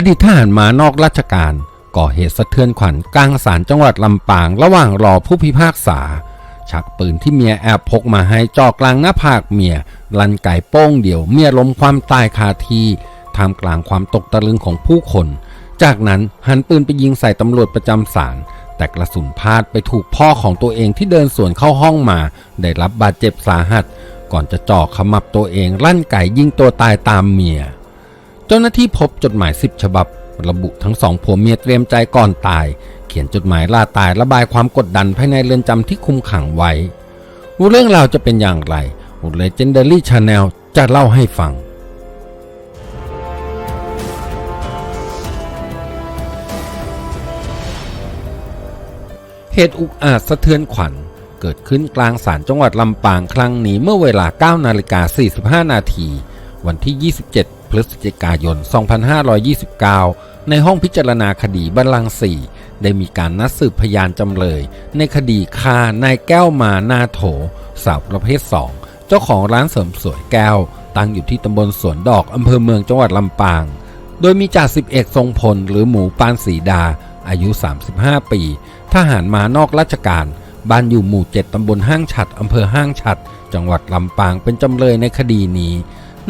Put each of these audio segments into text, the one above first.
อดีตทหารมานอกราชการ ก่อเหตุสะเทือนขวัญกลางศาลจังหวัดลำปาง ระหว่างรอผู้พิพากษา ชักปืนที่เมียแอบพกมาให้จ่อกลางหน้าผากเมีย ลันไก่โป้งเดี่ยวเมียล้มความตายคาที่ท่ามกลางความตกตะลึงของผู้คน จากนั้นหันปืนไปยิงใส่ตำรวจประจำศาลแต่กระสุนพลาดไปถูกพ่อของตัวเองที่เดินสวนเข้าห้องมา ได้รับบาดเจ็บสาหัส ก่อนจะจ่อขมับตัวเองลั่นไก่ยิงตัวตายตามเมีย เจ้าหน้าที่พบจดหมายสิบฉบับ ระบุทั้งสองผัวเมียเตรียมใจก่อนตาย เขียนจดหมายลาตายระบายความกดดันภายในเรือนจำที่คุมขังไว้เรื่องราวจะเป็นอย่างไร Legendary Channel จะเล่าให้ฟังเหตุอุกอาจสะเทือนขวัญ เกิดขึ้นกลางศาลจังหวัดลำปางครั้งนี้เมื่อเวลา 9 นาฬิกา45 นาที วันที่ 27 พฤศจิกายน 2529 ในห้องพิจารณาคดีบัลลังก์สี่ได้มีการนัดสืบพยานจำเลย ในคดีฆ่านายแก้วมานาโถ สาวประเภท2เจ้าของร้านเสริมสวยแก้ว ตั้งอยู่ที่ตำบลสวนดอกอำเภอเมืองจังหวัดลำปาง โดยมีจ่าสิบเอกทรงพลหรือหมูปานสีดา อายุ 35 ปี ทหารมานอกราชการบ้านอยู่หมู่ 7 ตำบลห้างฉัด อำเภอห้างฉัด จังหวัดลำปาง เป็นจำเลยในคดีนี้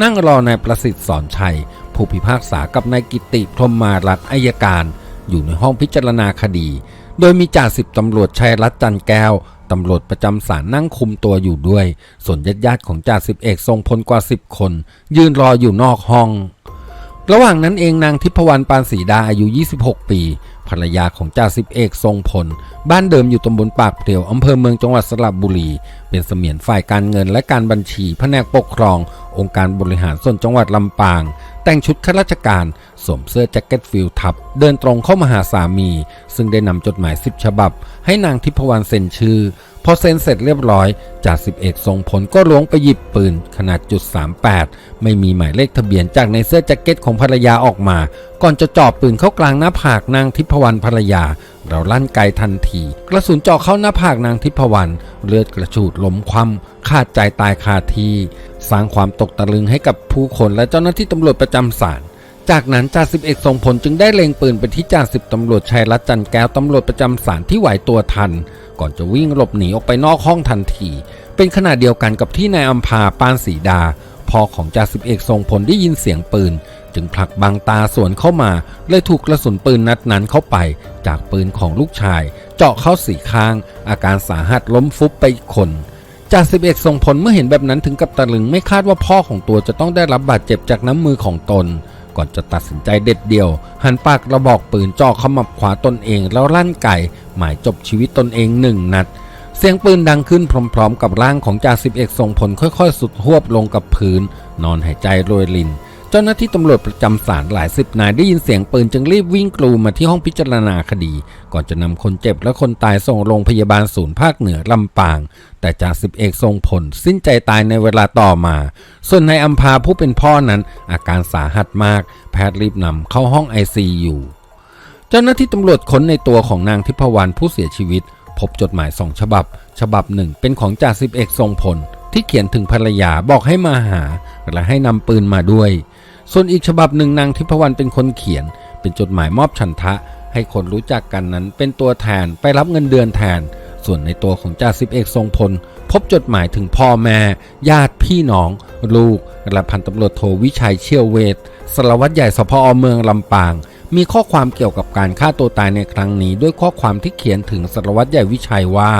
นั่งรอนายประสิทธิ์สอนชัย ผู้พิพากษากับนายกิติพรมมารัตอายการ อยู่ในห้องพิจารณาคดี โดยมีจ่าสิบตำรวจชัยรัตน์จันแก้วตำรวจประจำศาลนั่งคุมตัวอยู่ด้วย ส่วนญาติญาติๆของจ่าสิบเอกทรงพลกว่า10คน ยืนรออยู่นอกห้อง ระหว่างนั้นเองนางทิพวรรณปานศรีดาอายุ 26 ปี ภรรยาของจ่าสิบเอกทรงพล บ้านเดิมอยู่ตำบลปากเปลียวอำเภอเมืองจังหวัดสระบุรี เป็นเสมียนฝ่ายการเงินและการบัญชีแผนกปกครอง องค์การบริหารส่วนจังหวัดลำปาง แต่งชุดข้าราชการสวมเสื้อแจ็คเก็ตฟิลทับ เดินตรงเข้ามาหาสามี ซึ่งได้นำจดหมายสิบฉบับ ให้นางทิพวรรณเซ็นชื่อ อเซ็นเสร็จเรียบร้อยจ่าสิบเอกทรงพลก็ล้วงไปหยิบปืนขนาดจุด38 ไม่มีหมายเลขทะเบียนจากในเสื้อแจ็คเก็ตของภรรยาออกมา ก่อนจะจ่อปืนเข้ากลางหน้าผากนางทิพวรรณภรรยา เราลั่นไกทันที กระสุนเจ่อเข้าหน้าผากนางทิพวรรณเลือดกระฉูดล้มคว่ำขาดใจตายคาที่สร้างความตกตะลึงให้กับผู้คนและเจ้าหน้าที่ตำรวจประจำศาลจากนั้นจ่าสิบเอกทรงพลจึงได้เล็งปืนไปที่จ่าสิบตำรวจชัยรัตน์จันแก้วตำรวจประจำศาลที่ไหวตัวทัน ก่อนจะวิ่งหลบหนีออกไปนอกห้องทันที เป็นขณะเดียวกันกับที่นายอัมพาปานศรีดาพ่อของจ่าสิบเอกทรงพลได้ยินเสียงปืน จึงผลักบังตาสวนเข้ามาเลยถูกกระสุนปืนนัดนั้นเข้าไป จากปืนของลูกชาย เจาะเข้าสี่ข้าง อาการสาหัสล้มฟุบไปอีกคนจ่าสิบเอกทรงพลเมื่อเห็นแบบนั้นถึงกับตะลึงไม่คาดว่าพ่อของตัวจะต้องได้รับบาดเจ็บจากน้ำมือของตน ก่อนจะตัดสินใจเด็ดเดี่ยว หันปากกระบอกปืนจ่อขมับขวาตนเองแล้วลั่นไก่ หมายจบชีวิตตนเองหนึ่งนัด เสียงปืนดังขึ้นพร้อมๆ กับร่างของจ่าสิบเอกทรงพลค่อยๆ สุดหวบลงกับพื้น นอนหายใจโรยริน เจ้าหน้าที่ตำรวจประจำศาลหลายสิบนายได้ยินเสียงปืนจึงรีบวิ่งกลูมาที่ห้องพิจารณาคดี ก่อนจะนำคนเจ็บและคนตายส่งโรงพยาบาลศูนย์ภาคเหนือลำปาง แต่จ่าสิบเอกทรงผล สิ้นใจตายในเวลาต่อมา ส่วนนายอัมพาผู้เป็นพ่อนั้น อาการสาหัสมาก แพทย์รีบนำเข้าห้องไอซียู เจ้าหน้าที่ตำรวจค้นในตัวของนางทิพวรรณผู้เสียชีวิต พบจดหมายสองฉบับ ฉบับหนึ่งเป็นของจ่าสิบเอกทรงพล ที่เขียนถึงภรรยาบอกให้มาหา และให้นำปืนมาด้วย ส่วนอีกฉบับหนึ่งนางทิพวรรณเป็นคนเขียน เป็นจดหมายมอบฉันทะ ให้คนรู้จักกันนั้นเป็นตัวแทนไปรับเงินเดือนแทน ส่วนในตัวของจ่าสิบเอกทรงพล พบจดหมายถึงพ่อแม่ ญาติพี่น้อง ลูกและพันตำรวจโทวิชัยเชี่ยวเวทสารวัตรใหญ่สพอเมืองลำปาง มีข้อความเกี่ยวกับการฆ่าตัวตายในครั้งนี้ ด้วยข้อความที่เขียนถึงสารวัตรใหญ่วิชัยว่า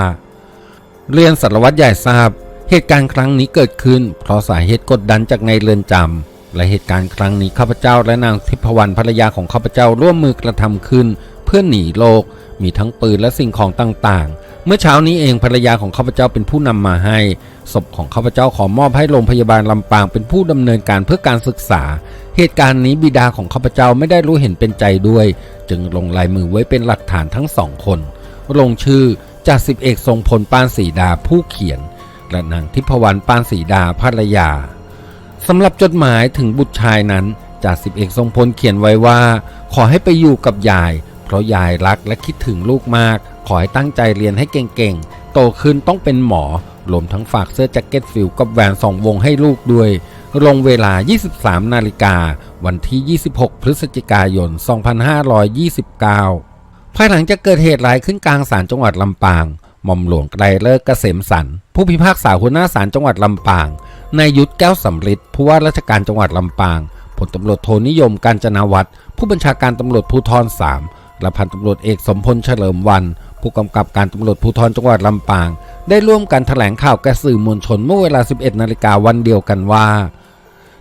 เรียนสารวัตรใหญ่ทราบ เหตุการณ์ครั้งนี้เกิดขึ้น เพราะสาเหตุกดดันจากในเรือนจำและเหตุการณ์ครั้งนี้ข้าพเจ้าและนางทิพวรรณภรรยาของข้าพเจ้าร่วมมือกระทำขึ้น เพื่อหนีโลก มีทั้งปืนและสิ่งของต่างๆ เมื่อเช้านี้เองภรรยาของข้าพเจ้าเป็นผู้นำมาให้ ศพของข้าพเจ้าขอมอบให้โรงพยาบาลลำปางเป็นผู้ดำเนินการเพื่อการศึกษา เหตุการณ์นี้บิดาของข้าพเจ้าไม่ได้รู้เห็นเป็นใจด้วย จึงลงลายมือไว้เป็นหลักฐานทั้งสองคน ลงชื่อจ่าสิบเอกทรงพลปานศรีดาผู้เขียน และนางทิพวรรณปานศรีดาภรรยาสำหรับจดหมายถึงบุตรชายนั้นจ่าสิบเอกทรงพลเขียนไว้ว่า ขอให้ไปอยู่กับยาย เพราะยายรักและคิดถึงลูกมาก ขอให้ตั้งใจเรียนให้เก่งๆ โตขึ้นต้องเป็นหมอรวมทั้งฝากเสื้อแจ็คเก็ตฟิลกับแหวนสองวงให้ลูกด้วย ลงเวลา 23 นาฬิกา วันที่ 26 พฤศจิกายน 2529 ภายหลังจากเกิดเหตุร้ายขึ้นกลางศาลจังหวัดลำปางหม่อมหลวงไกรเลิกเกษมสันผู้พิพากษาหัวหน้าศาลจังหวัดลำปาง นายยุทธแก้วสำริดผู้ว่าราชการจังหวัดลำปางพลตำรวจโทนิยมการจนาวัฒน์ผู้บัญชาการตำรวจภูธร 3 และพันตำรวจเอกสมพลเฉลิมวัน ผู้กำกับการตำรวจภูธรจังหวัดลำปาง ได้ร่วมกันแถลงข่าวแก่สื่อมวลชนเมื่อเวลา 11 นาฬิกาวันเดียวกันว่า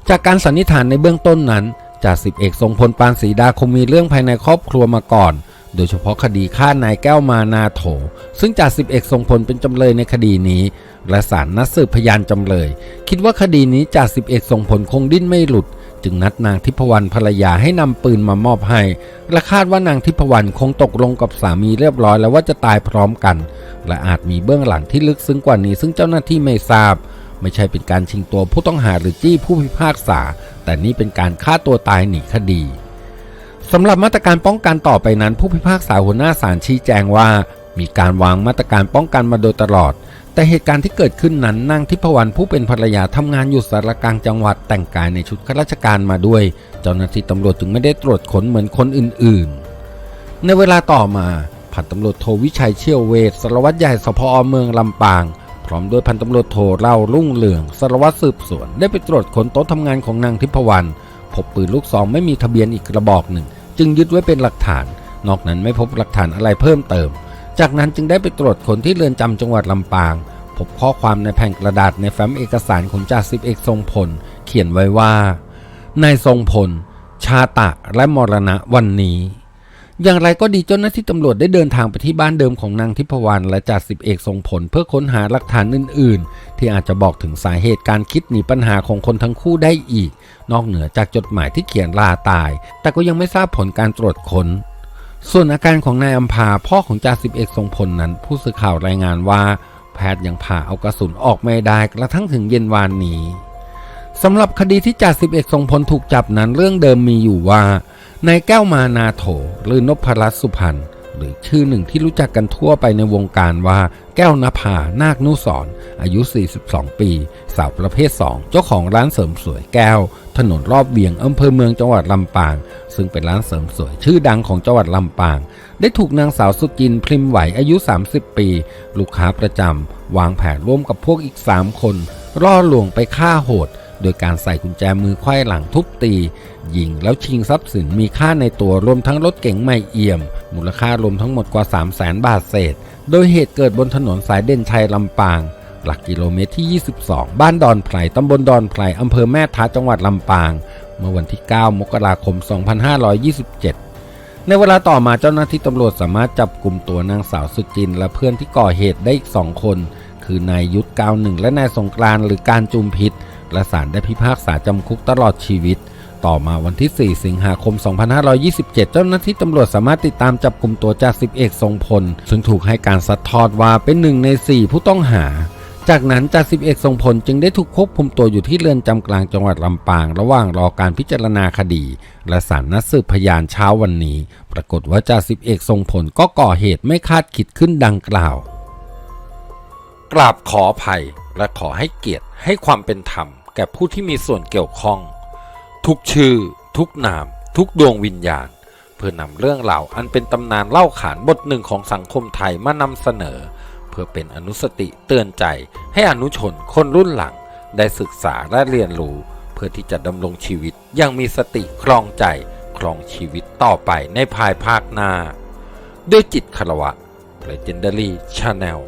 จากการสันนิษฐานในเบื้องต้นนั้นจ่าสิบเอกทรงพลปานศรีดาคงมีเรื่องภายในครอบครัวมาก่อน โดยเฉพาะคดีฆ่านายแก้วมานาโถ ซึ่งจ่าสิบเอกทรงพลเป็นจำเลยในคดีนี้ และศาลนัดสืบพยานจำเลย คิดว่าคดีนี้จ่าสิบเอกทรงพลคงดิ้นไม่หลุด จึงนัดนางทิพวรรณภรรยาให้นำปืนมามอบให้และคาดว่านางทิพวรรณคงตกลงกับสามีเรียบร้อยแล้วว่าจะตายพร้อมกัน และอาจมีเบื้องหลังที่ลึกซึ้งกว่านี้ ซึ่งเจ้าหน้าที่ไม่ทราบ ไม่ใช่เป็นการชิงตัวผู้ต้องหาหรือจี้ผู้พิพากษา แต่นี่เป็นการฆ่าตัวตายหนีคดีสำหรับมาตรการป้องกันต่อไปนั้น ผู้พิพากษาหัวหน้าศาลชี้แจงว่า มีการวางมาตรการป้องกันมาโดยตลอด แต่เหตุการณ์ที่เกิดขึ้นนั้นนางทิพวรรณผู้เป็นภรรยาทำงานอยู่สารกลางจังหวัดแต่งกายในชุดข้าราชการมาด้วย เจ้าหน้าที่ตำรวจจึงไม่ได้ตรวจค้นเหมือนคนอื่นๆ ในเวลาต่อมาพันตำรวจโทวิชัยเชี่ยวเวทสารวัตรใหญ่สพอเมืองลำปาง พร้อมด้วยพันตำรวจโทเล่ารุ่งเรืองสารวัตรสืบสวนได้ไปตรวจค้นโต๊ะทำงานของนางทิพวรรณพบปืนลูกซองไม่มีทะเบียนอีกกระบอกหนึ่ง จึงยึดไว้เป็นหลักฐาน นอกนั้นไม่พบหลักฐานอะไรเพิ่มเติม จากนั้นจึงได้ไปตรวจคนที่เรือนจำจังหวัดลำปาง พบข้อความในแผ่นกระดาษในแฟ้มเอกสารของจ่าสิบเอกทรงพล เขียนไว้ว่านายทรงพล ชาตะและมรณะวันนี้ อย่างไรก็ดีเจ้าหน้าที่ตำรวจได้เดินทางไปที่บ้านเดิมของนางทิพวรรณและจ่าสิบเอกทรงผลเพื่อค้นหาหลักฐานอื่น ๆ ที่อาจจะบอกถึงสาเหตุการคิดหนีปัญหาของคนทั้งคู่ได้อีก นอกเหนือจากจดหมายที่เขียนลาตาย แต่ก็ยังไม่ทราบผลการตรวจค้น ส่วนอาการของนายอัมพาพ่อของจ่าสิบเอกทรงพลนั้น ผู้สื่อข่าวรายงานว่า แพทย์ยังผ่าเอากระสุนออกไม่ได้กระทั่งถึงเย็นวานนี้สำหรับคดีที่จ่าสิบเอกทรงพลถูกจับนั้นเรื่องเดิมมีอยู่ว่านายแก้วมานาโถหรือนพรัตน์สุพรรณหรือชื่อหนึ่งที่รู้จักกันทั่วไปในวงการว่าแก้วนภา นาคนุสรอายุ 42 ปี สาวประเภท 2 เจ้าของร้านเสริมสวยแก้ว ถนนรอบเวียงอำเภอเมืองจังหวัดลำปาง ซึ่งเป็นร้านเสริมสวยชื่อดังของจังหวัดลำปาง ได้ถูกนางสาวสุจินพริมไหวอายุ 30 ปี ลูกค้าประจำวางแผนร่วมกับพวกอีก 3 คนล่อลวงไปฆ่าโหด โดยการใส่กุญแจมือไขว้หลังทุบตี ยิงแล้วชิงทรัพย์สินมีค่าในตัวรวมทั้งรถเก๋งใหม่เอี่ยม มูลค่ารวมทั้งหมดกว่า 3 0 0แสนบาทเศษ โดยเหตุเกิดบนถนนสายเด่นชัยลำปาง หลักกิโลเมตรที่ 22 บ้านดอนไพรตำบลดอนไพรอำเภอแม่ท้าจังหวัดลำปาง เมื่อวันที่ 9 มกราคม 2527ในเวลาต่อมาเจ้าหน้าที่ตำรวจสามารถจับกลุ่มตัวนางสาวสุจิน และเพื่อนที่ก่อเหตุได้อีกสองคน คือนายยุทธกาวหนึ่งและนายสงกรานหรือการจุมพิษและศาลได้พิพากษาจำคุกตลอดชีวิต ต่อมาวันที่ 4 สิงหาคม 2527 เจ้าหน้าที่ตำรวจสามารถติดตามจับกลุ่มตัวจ่าสิบเอกทรงพล ซึ่งถูกให้การซัดทอดว่าเป็นหนึ่งใน 4 ผู้ต้องหา จากนั้นจ่าสิบเอกทรงพลจึงได้ถูกควบคุมตัวอยู่ที่เรือนจำกลางจังหวัดลำปาง ระหว่างรอการพิจารณาคดีและศาลนัดสืบพยานเช้าวันนี้ ปรากฏว่าจ่าสิบเอกทรงพลก็ก่อเหตุไม่คาดคิดขึ้นดังกล่าว กราบขออภัยและขอให้เกียรติให้ความเป็นธรรม แก่ผู้ที่มีส่วนเกี่ยวข้อง ทุกชื่อ ทุกนาม ทุกดวงวิญญาณ เพื่อนำเรื่องราวอันเป็นตำนานเล่าขานบทหนึ่งของสังคมไทยมานำเสนอ พื่อเป็นอนุสติเตือนใจให้อนุชนคนรุ่นหลัง ได้ศึกษาและเรียนรู้ เพื่อที่จะดำรงชีวิตอยังมีสติครองใจครองชีวิตต่อไปในภายภาคหน้า ด้วยจิตคารวะ Legendary Channel